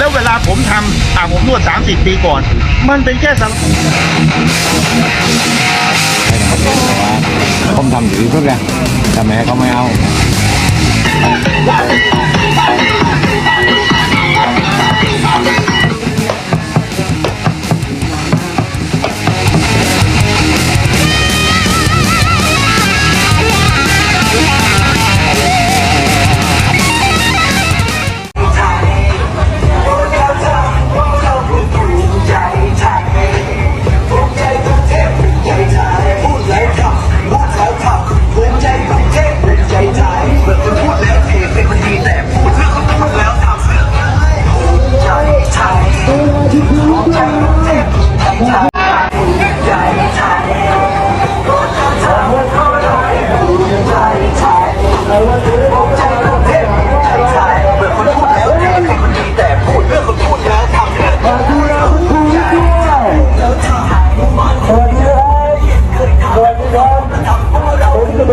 แล้วเวลาผมทำอ่าผมนวด 30 ปีก่อน มันเป็นแค่สผมทำอยู่เพื่อไงทำไมเขาไม่เอา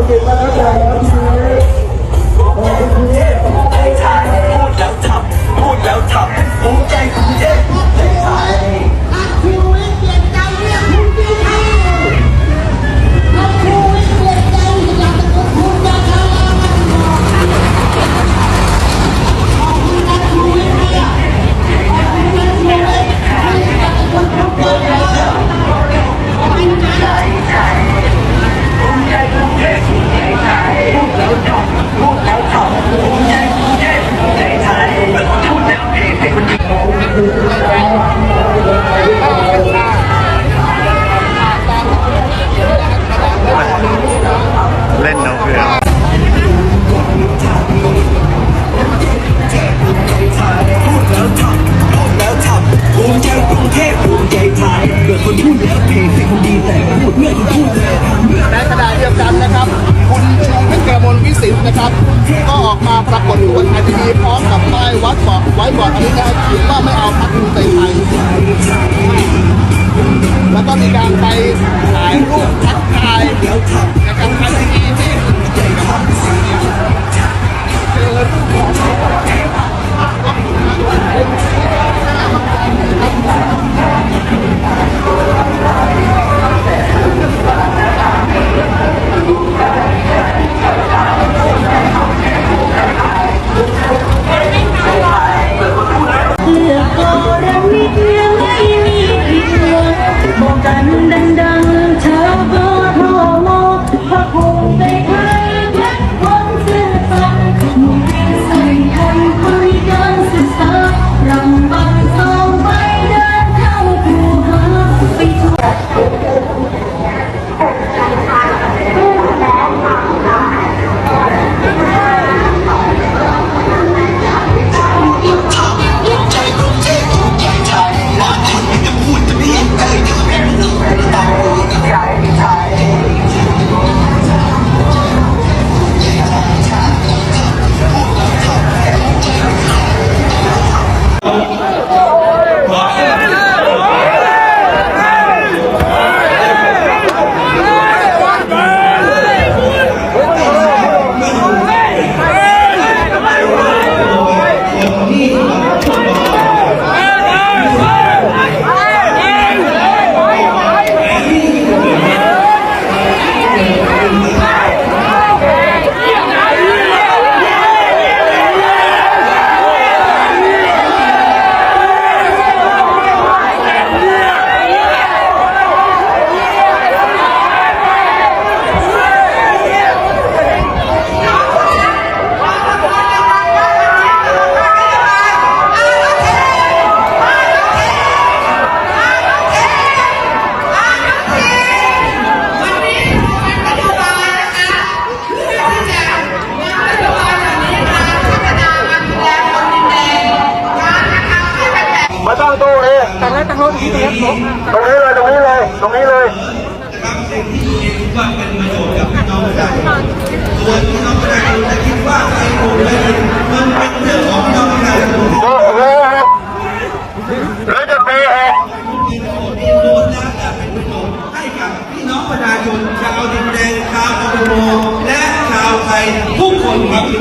Okay, bye. ในการไปถ่ายรูปทักทายเดี๋ยวขับ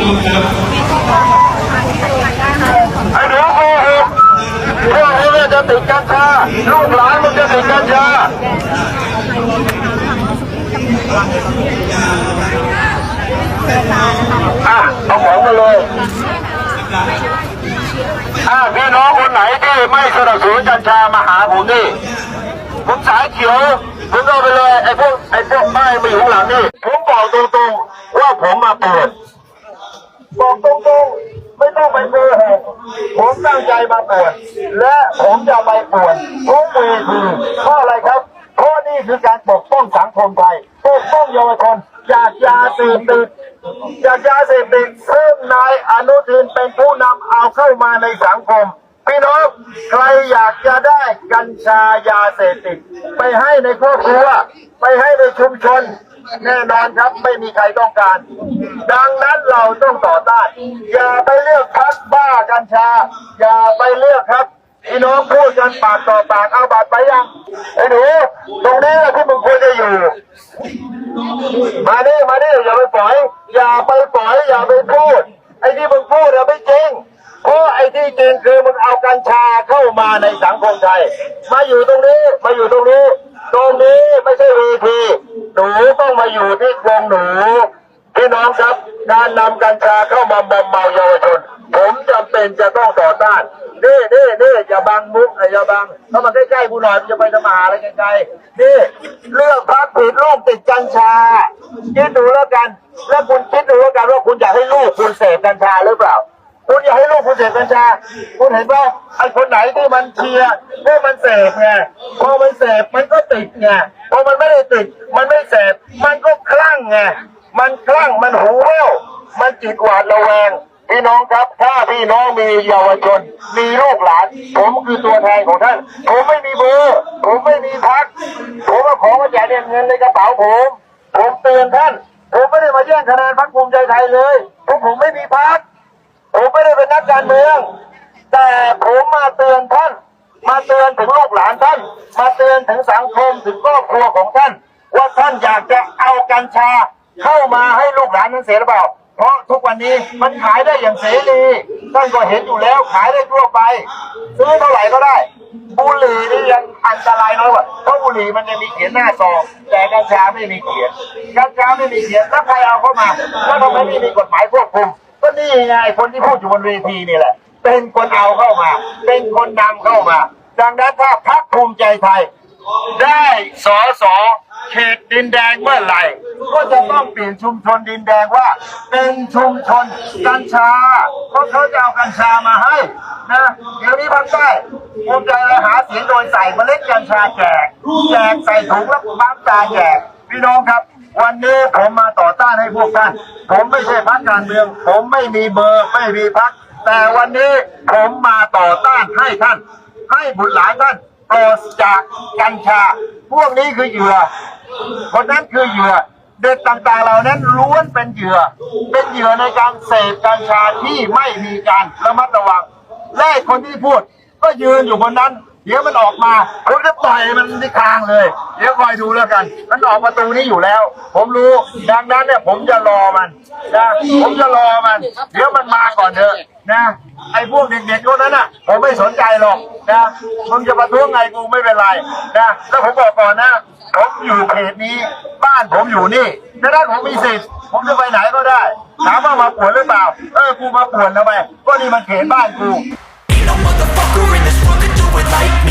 ดีครับไอ้หนูโกหกพวอนี้เนี่จะติดกัญชาลูกหลานมึงจะติดกัญชาอะเอาของมาเลยถ้าพี่น้องคนไหนที่ไม่สนับสนุนกัญชามาหาผมนี่ผมสายเขียวผมเอาไปเลยไอ้พวกไอ้พวกไม้ม่อยู่หลังนี่ผมบอกตรงๆว่าผมมาเปิด บอกตรงๆไม่ต้องไปโกหกผมตั้งใจมาปวดและผมจะไปปวดทุกเวทีเพราะอะไรครับเพราะนี่คือการปกป้องสังคมไทยปกป้องเยาวชนจากยาเสพติดจากยาเสพติดซึ่งนายอนุทินเป็นผู้นำเอาเข้ามาในสังคมพี่น้องใครอยากจะได้กัญชายาเสพติดไปให้ในครอบครัวไปให้ในชุมชน แน่นอนครับไม่มีใครต้องการ ดังนั้นเราต้องต่อต้านอย่าไปเลือกพักบ้ากัญชา อย่าไปเลือกครับพี่น้องพูดกันปากต่อปากเอาบัตรไปยังไอ้หนูตรงนี้แหละที่มึงควรจะอยู่ มาดิมาดิอย่าไปปล่อย อย่าไปปล่อยอย่าไปพูดไอ้ที่มึงพูดอะไม่จริง เพราะไอ้ที่จริงคือมึงเอากัญชาเข้ามาในสังคมไทย มาอยู่ตรงนี้ มาอยู่ตรงนี้ ตรงนี้ไม่ใช่เวทีหนูต้องมาอยู่ที่กรงหนู พี่น้องครับ การนำกัญชาเข้ามามอมเมาเยาวชน ผมจำเป็นจะต้องต่อต้านนี่นี่นี่อย่าบังมุกอย่าบังเข้ามาใกล้ๆกูหน่อยมึงจะไปทำหาอะไรไกลๆนี่เรื่องพักผิดลูกติดกัญชาคิดดูแล้วกัน แล้วคุณคิดดูแล้วกันว่าคุณอยากให้ลูกคุณเสพกัญชาหรือเปล่า คุณอยากให้ลูกคุณเสพกัญชา คุณเห็นว่าไอ้คนไหนที่มันเชียร์ว่ามันเสพไงพอมันเสพมันก็ติดไงพอมันไม่ได้ติด มันไม่เสพมันก็คลั่งไงมันคลั่งมันหูแว่วมันจิตหวาดระแวง พี่น้องครับถ้าพี่น้องมีเยาวชน มีลูกหลาน ผมคือตัวแทนของท่าน ผมไม่มีเบอร์ผมไม่มีพัก ผมก็ขอมาจ่ายเงินในกระเป๋าผม ผมเตือนท่าน ผมไม่ได้มาแย่งคะแนนพรรคภูมิใจไทยเลยเพราะผมไม่มีพัก ผมไม่ได้เป็นนักการเมือง แต่ผมมาเตือนท่าน มาเตือนถึงลูกหลานท่าน มาเตือนถึงสังคมถึงครอบครัวของท่าน ว่าท่านอยากจะเอากัญชาเข้ามาให้ลูกหลานนั้นเสียหรือเปล่า เพราะทุกวันนี้มันขายได้อย่างเสรีท่านก็เห็นอยู่แล้วขายได้ทั่วไป ซื้อเท่าไหร่ก็ได้บุหรี่นี่ยังอันตรายน้อยกว่าเพราะบุหรี่มันยังมีเขียนหน้าซองแต่กัญชาไม่มีเขียนกัญชาไม่มีเขียนถ้าใครเอาเข้ามาแล้วทำไมไม่มีกฎหมายควบคุม ก็นี่ไงคนที่พูดอยู่บนเวทีนี่แหละ เป็นคนเอาเข้ามา เป็นคนนำเข้ามา ดังนั้นถ้าพรรคภูมิใจไทย ได้สอสอเขตดินแดงเมื่อไหร่ ก็จะต้องเปลี่ยนชุมชนดินแดงว่า เป็นชุมชนกัญชา เพราะเขาจะเอากัญชามาให้นะเดี๋ยวนี้ภาคใต้ภูมิใจเลยหาเสียงโดยใส่เมล็ดกัญชาแจกแจกใส่ถุงแล้วบ้างตาแจกพี่น้องครับ วันนี้ผมมาต่อต้านให้พวกท่าน ผมไม่ใช่พรรคการเมือง ผมไม่มีเบอร์ไม่มีพรรคแต่วันนี้ผมมาต่อต้านให้ท่าน ให้บุตรหลานท่านปลดจากกัญชา พวกนี้คือเหยื่อ คนนั้นคือเหยื่อ เด็กต่างๆเหล่านั้นล้วนเป็นเหยื่อ เป็นเหยื่อในการเสพกัญชาที่ไม่มีการระมัดระวัง และคนที่พูดก็ยืนอยู่บนนั้น เดี๋ยวมันออกมาผมจะต่อยมันที่คางเลย เดี๋ยวคอยดูแล้วกัน มันออกประตูนี้อยู่แล้ว ผมรู้ ดังนั้นเนี่ยผมจะรอมันนะผมจะรอมัน เดี๋ยวมันมาก่อนเถอะนะไอ้พวกเด็กๆพวกนั้นน่ะ ผมไม่สนใจหรอกนะมึงจะประท้วงไงกูไม่เป็นไรนะแล้วผมบอกก่อนนะผมอยู่เขตนี้ บ้านผมอยู่นี่ดังนั้นผมมีสิทธิ์ผมจะไปไหนก็ได้ ถามว่ามาปวดหรือเปล่า เออกูมาปวดทำไมก็นี่มันเขตบ้านกู it like